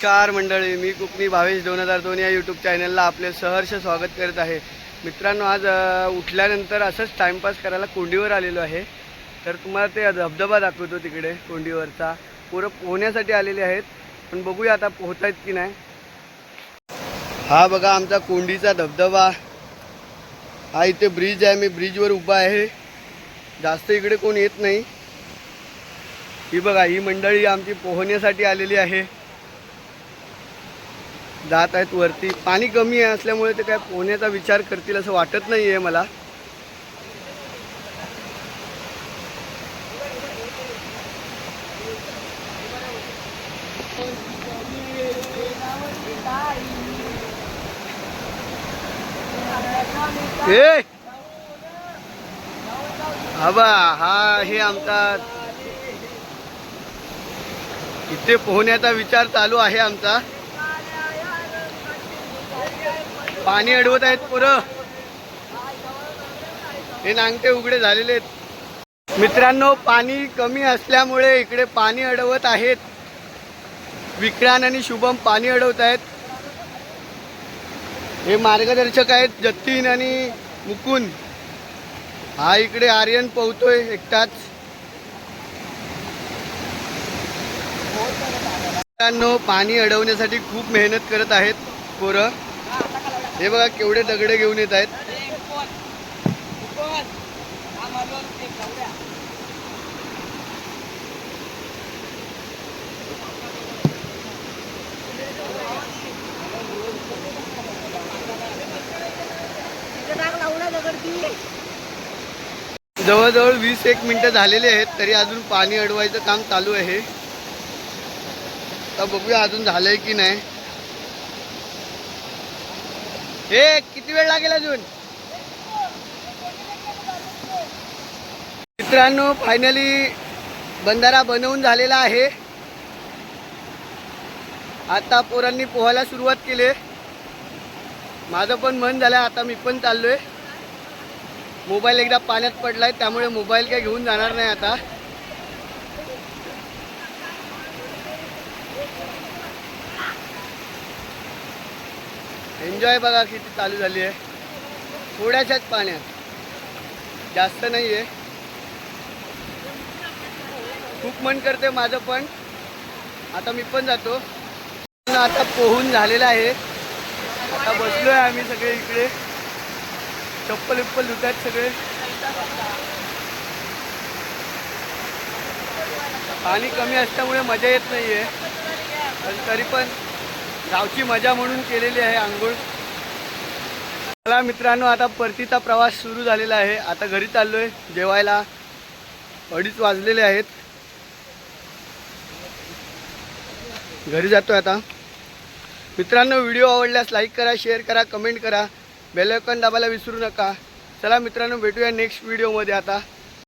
नमस्कार मंडळी मी कुकमी भावेश दोन हजार दोन या यूट्यूब चॅनलला आपले सहर्ष स्वागत करत आहे. मित्रांनो आज उठल्यानंतर असंच टाईमपास करायला कोंडीवर आलेलो आहे. तर तुम्हाला ते धबधबा दाखवतो तिकडे कोंडीवरचा. पोरं पोहण्यासाठी आलेले आहेत पण बघूया आता पोहत आहेत की नाही. हा बघा आमचा कोंडीचा धबधबा. हा इथे ब्रिज आहे मी ब्रिजवर उभा आहे. जास्त इकडे कोण येत नाही. ही बघा ही मंडळी आमची पोहण्यासाठी आलेली आहे. जात आहेत वरती. पाणी कमी आहे असल्यामुळे ते काय पोहण्याचा विचार करतील असं वाटत नाही आहे मला. ए! हा हा हे आमचा इथे पोहण्याचा विचार चालू आहे आमचा. पाणी अडवत आहेत पोरं. हे नांगटे उघडे झालेले आहेत. मित्रांनो पाणी कमी असल्यामुळे इकडे पाणी अडवत आहेत. विक्रांत आणि शुभम पाणी अडवत आहेत. हे मार्गदर्शक आहेत जतीन आणि मुकुंद. हा इकडे आर्यन पोहतोय एकटाच. मित्रांनो पाणी अडवण्यासाठी खूप मेहनत करत आहेत पोरं. हे बघा केवढे दगडे घेऊन येत आहेत. जवळजवळ वीस एक मिनिटं झालेले आहेत तरी अजून पाणी अडवायचं काम चालू आहे. तर बघूया अजून झालंय की नाही. हे किती वेळ लागेल अजून? मित्रांनो फायनली बंधारा बनवून झालेला आहे. आता पोरांनी पोहायला सुरुवात केली. माझं पण मन झालं आता मी पण चाललोय. मोबाईल एकदा पाण्यात पडलाय त्यामुळे मोबाईल काय घेऊन जाणार नाही आता. एन्जॉय बघा किती चालू झाली आहे. थोड्याशाच पाण्यात. जास्त नाही आहे खूप मन करते माझं पण. आता मी पण जातो. आता पोहून झालेलं आहे. आता बसलो आहे आम्ही सगळे इकडे. चप्पल विप्पल धुतात सगळे. पाणी कमी असल्यामुळे मजा येत नाही आहे तरी पण गावची मजा म्हणून केलेली आहे आंघोळ. चला मित्रांनो आता परतीचा प्रवास सुरू झालेला आहे. आता घरी चाललोय जेवायला. अडीच वाजलेले आहेत. घरी जातोय आता. मित्रांनो व्हिडिओ आवडल्यास लाईक करा शेअर करा कमेंट करा. बेल दाबायला विसरू नका. चला मित्रांनो भेटूया नेक्स्ट व्हिडिओमध्ये आता.